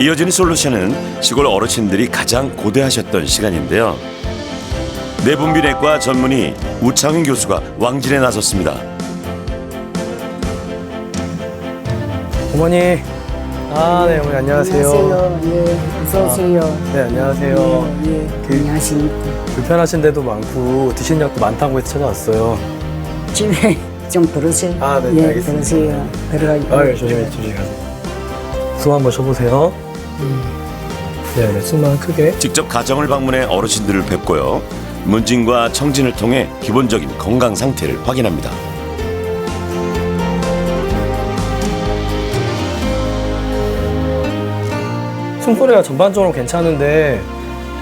이어지는 솔루션은 시골 어르신들이 가장 고대하셨던 시간인데요. 내분비내과 전문의 우창윤 교수가 왕진에 나섰습니다. 어머니. 아, 네, 어머니 안녕하세요. 안녕하세요. 예, 어서 오세요. 네, 안녕하세요. 예, 예, 그- 안녕하십니까. 불편하신 데도 많고 드신 약도 많다고 해서 찾아왔어요. 집에 좀 들으세요. 아, 네, 예, 알겠습니다. 들으세요. 들어가요. 아, 예, 조심히 조심히 가세요. 숨 한번 쉬어보세요. 네, 네, 숨만 크게. 직접 가정을 방문해 어르신들을 뵙고요. 문진과 청진을 통해 기본적인 건강 상태를 확인합니다. 숨소리가 전반적으로 괜찮은데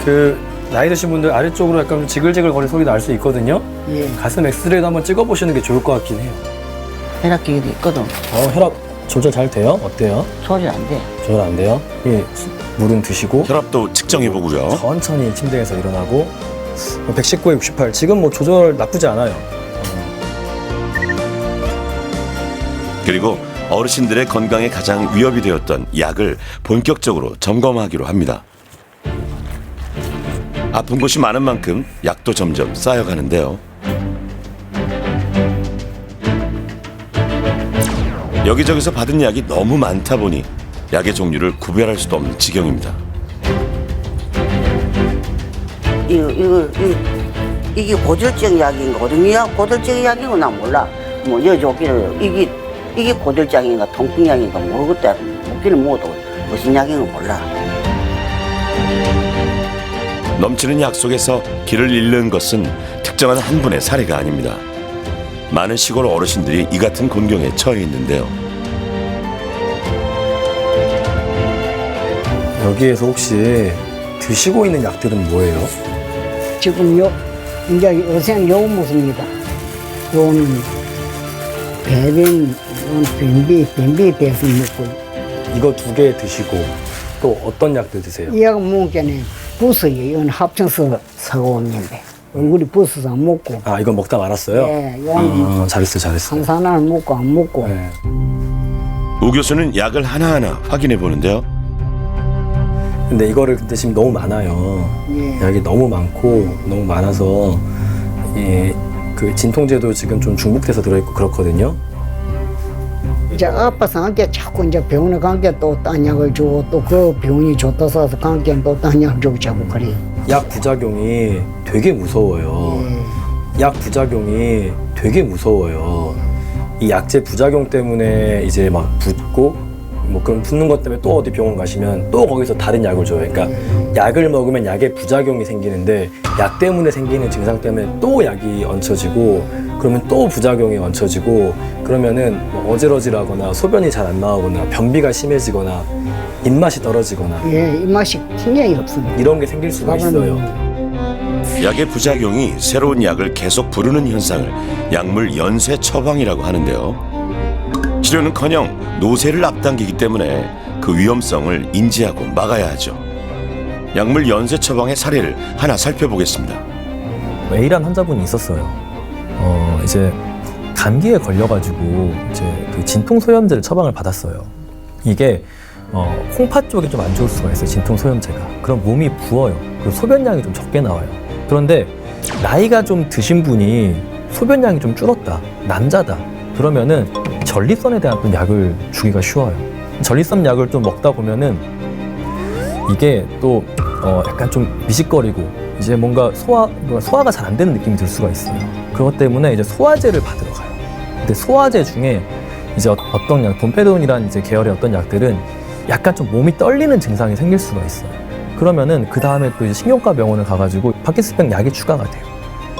그 나이 드신 분들 아래쪽으로 약간 지글지글 거리는 소리 날 수 있거든요. 예, 가슴 엑스레이도 한번 찍어보시는 게 좋을 것 같긴 해요. 혈압계도 있거든. 어, 혈압 조절 잘 돼요? 어때요? 소리 안 돼. 조절 안 돼요? 예, 물은 드시고 혈압도 측정해 보고요. 천천히 침대에서 일어나고 119에 68 지금 뭐 조절 나쁘지 않아요. 그리고 어르신들의 건강에 가장 위협이 되었던 약을 본격적으로 점검하기로 합니다. 아픈 곳이 많은 만큼 약도 점점 쌓여가는데요. 여기저기서 받은 약이 너무 많다 보니 약의 종류를 구별할 수도 없는 지경입니다. 이거 이거 이, 이게 고질적 약인가 고등약 고질적 약인가 난 몰라 뭐 여조기를 이게 이게 고질적인가 통풍약인가 모르겠다 먹기는 먹어도 무슨 약인가 몰라 넘치는 약 속에서 길을 잃는 것은 특정한 한 분의 사례가 아닙니다. 많은 시골 어르신들이 이 같은 곤경에 처해 있는데요. 여기에서 혹시 드시고 있는 약들은 뭐예요? 지금 요, 이제 요새는 요 모습입니다. 요는 배변, 요는 변비, 변비 배서 먹고. 이거 두 개 드시고 또 어떤 약들 드세요? 이약 때는 부스요. 이건 합쳐서 사고 왔는데. 얼굴이 부스서 안 먹고. 아 이거 먹다 말았어요? 예, 아, 잘했어 잘했어. 한산을 먹고 안 먹고. 네. 우 교수는 약을 하나하나 확인해 보는데요. 근데 이거를 드시면 너무 많아요. 예. 약이 너무 많고 너무 많아서 이 그 진통제도 지금 좀 중복돼서 들어있고 그렇거든요. 이제 아파서 한게 자꾸 이제 병원에 간게 또 딴 약을 주고 또 그 병원이 좋다 써서 간게 또딴 약을 주고 자꾸 그래. 약 부작용이 되게 무서워요. 예. 약 부작용이 되게 무서워요. 이 약제 부작용 때문에 이제 막 붓고 뭐 그럼 붓는 것 때문에 또 어디 병원 가시면 또 거기서 다른 약을 줘요. 그러니까 약을 먹으면 약의 부작용이 생기는데 약 때문에 생기는 증상 때문에 또 약이 얹혀지고 그러면 또 부작용이 얹혀지고 그러면은 뭐 어지러지라거나 소변이 잘 안 나오거나 변비가 심해지거나 입맛이 떨어지거나 예, 입맛이 굉장히 없습니다. 이런 게 생길 수가 있어요. 약의 부작용이 새로운 약을 계속 부르는 현상을 약물 연쇄 처방이라고 하는데요. 치료는커녕 노쇠를 앞당기기 때문에 그 위험성을 인지하고 막아야 하죠. 약물 연쇄 처방의 사례를 하나 살펴보겠습니다. A란 환자분이 있었어요. 어, 이제 감기에 걸려가지고 이제 그 진통 소염제를 처방을 받았어요. 이게 어, 콩팥 쪽이 좀 안 좋을 수가 있어요. 진통 소염제가. 그럼 몸이 부어요. 그리고 소변량이 좀 적게 나와요. 그런데 나이가 좀 드신 분이 소변량이 좀 줄었다. 남자다. 그러면은 전립선에 대한 또 약을 주기가 쉬워요. 전립선 약을 좀 먹다 보면은 이게 또 어, 약간 좀 미식거리고 이제 뭔가 소화 뭔가 소화가 잘 안 되는 느낌이 들 수가 있어요. 그것 때문에 이제 소화제를 받으러 가요. 근데 소화제 중에 이제 어- 어떤 약, 돈페돈이라는 이제 계열의 어떤 약들은 약간 좀 몸이 떨리는 증상이 생길 수가 있어요. 그러면은 그 다음에 또 이제 신경과 병원을 가가지고 파킨슨병 약이 추가가 돼요.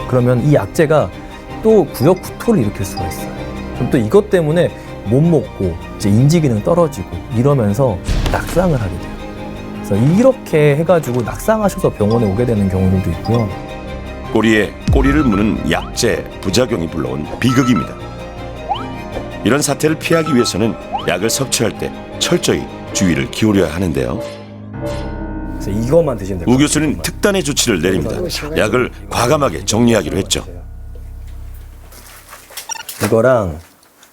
그러면 이 약제가 또 구역 구토를 일으킬 수가 있어요. 그럼 또 이것 때문에 못 먹고 이제 인지 기능 떨어지고 이러면서 낙상을 하게 돼요. 그래서 이렇게 해가지고 낙상하셔서 병원에 오게 되는 경우들도 있고요. 꼬리에 꼬리를 무는 약제 부작용이 불러온 비극입니다. 이런 사태를 피하기 위해서는 약을 섭취할 때 철저히 주의를 기울여야 하는데요. 그래서 이것만 드시면. 우 교수는 특단의 조치를 내립니다. 약을 과감하게 정리하기로 했죠. 이거랑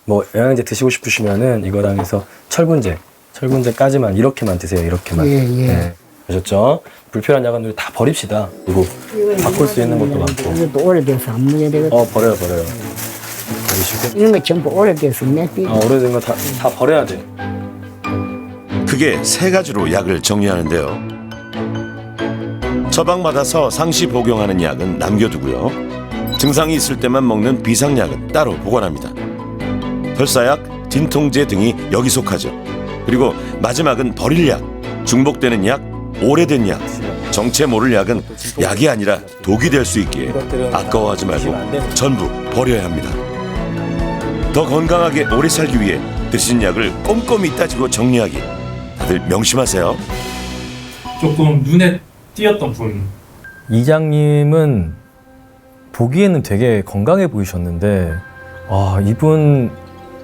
뭐 영양제 드시고 싶으시면은 이거랑 해서 철분제, 철분제까지만 이렇게만 드세요. 이렇게만. 예, 예. 네. 아셨죠? 불필요한 약은 우리 다 버립시다. 그리고 바꿀 수 있는 것도 많고. 이것도 오래돼서 안 먹어야 되거든. 어 버려요 버려요. 버리시고. 이런 거 전부 오래돼서 몇띠 아 오래된 거 다 다 버려야 돼. 크게 세 가지로 약을 정리하는데요. 처방받아서 상시 복용하는 약은 남겨두고요. 증상이 있을 때만 먹는 비상약은 따로 보관합니다. 설사약, 진통제 등이 여기 속하죠. 그리고 마지막은 버릴 약, 중복되는 약, 오래된 약, 정체 모를 약은 약이 아니라 독이 될 수 있기에 아까워하지 말고 전부 버려야 합니다. 더 건강하게 오래 살기 위해 드신 약을 꼼꼼히 따지고 정리하기. 다들 명심하세요. 조금 눈에 띄었던 분. 이장님은 보기에는 되게 건강해 보이셨는데 아 이분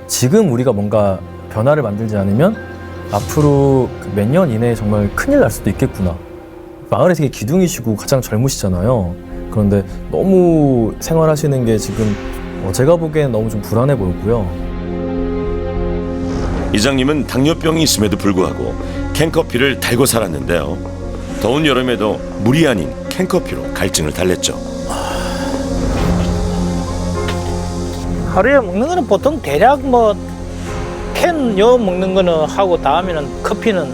지금 우리가 뭔가 변화를 만들지 않으면 앞으로 그몇년 이내에 정말 큰일 날 수도 있겠구나. 마을에 되게 기둥이시고 가장 젊으시잖아요. 그런데 너무 생활하시는 게 지금 어, 제가 보기엔 너무 좀 불안해 보였고요. 이장님은 당뇨병이 있음에도 불구하고 캔커피를 달고 살았는데요. 더운 여름에도 물이 아닌 캔커피로 갈증을 달랬죠. 하루에 먹는 거는 보통 대략 뭐캔요 먹는 거는 하고 다음에는 커피는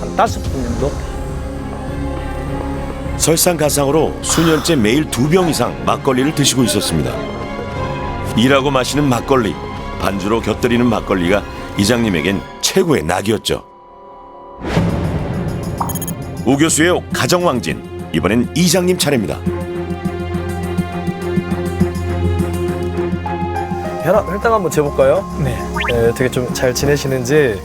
한 다섯 분 정도. 설상가상으로 수년째 매일 두 병 이상 막걸리를 드시고 있었습니다. 일하고 마시는 막걸리, 반주로 곁들이는 막걸리가 이장님에겐 최고의 낙이었죠. 우 교수의 가정왕진, 이번엔 이장님 차례입니다. 혈압 혈당 한번 재볼까요? 네. 네, 되게 좀 잘 지내시는지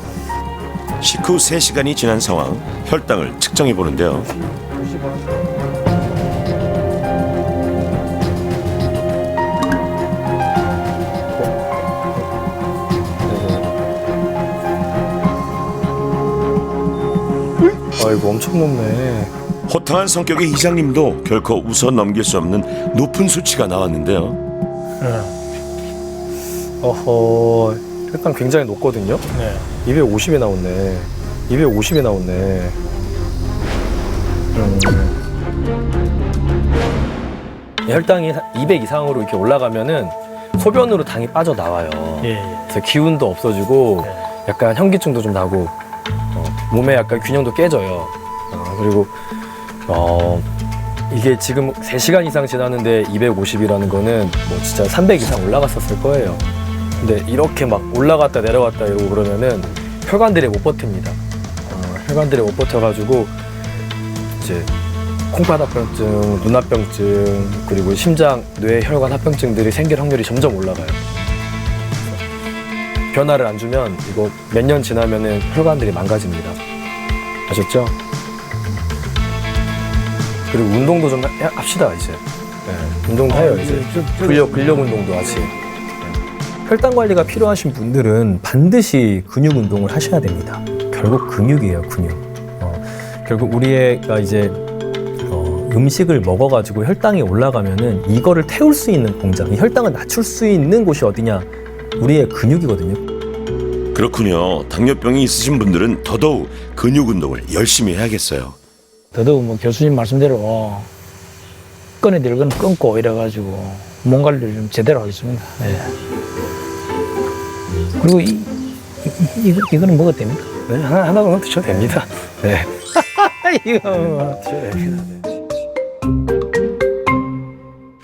식후 3시간이 지난 상황, 혈당을 측정해 보는데요. 이고 엄청 높네 호탕한 성격의 이장님도 결코 웃어 넘길 수 없는 높은 수치가 나왔는데요. 어허 혈당 굉장히 높거든요 네. 250이 나왔네 250이 나왔네 음. 혈당이 200 이상으로 이렇게 올라가면은 소변으로 당이 빠져나와요 예, 예. 그래서 기운도 없어지고 약간 현기증도 좀 나고 어, 몸에 약간 균형도 깨져요. 어, 그리고 어, 이게 지금 3시간 이상 지났는데 250이라는 거는 뭐 진짜 300 이상 올라갔었을 거예요. 근데 이렇게 막 올라갔다 내려갔다 이러고 그러면은 혈관들이 못 버팁니다. 어, 혈관들이 못 버텨가지고 이제 콩팥합병증, 눈합병증 그리고 심장, 뇌, 혈관 합병증들이 생길 확률이 점점 올라가요 변화를 안 주면 이거 몇 년 지나면은 혈관들이 망가집니다. 아셨죠? 그리고 운동도 좀 해- 합시다 이제. 네, 운동도 해요 이제. 근력 근력 운동도 하지. 네. 혈당 관리가 필요하신 분들은 반드시 근육 운동을 하셔야 됩니다. 결국 근육이에요 근육. 어, 결국 우리가 이제 어, 음식을 먹어가지고 혈당이 올라가면은 이거를 태울 수 있는 공장, 이 혈당을 낮출 수 있는 곳이 어디냐? 우리의 근육이거든요. 그렇군요. 당뇨병이 있으신 분들은 더더욱 근육 운동을 열심히 해야겠어요. 더더욱 뭐 교수님 말씀대로 꺼내 들 건 끊고 이래가지고 몸 관리를 좀 제대로 하겠습니다. 예. 그리고 이, 이, 이, 이거는 뭐가 됩니까? 네, 하나 하나만 드셔도 됩니다. 네. 이거 드셔도 됩니다. 네.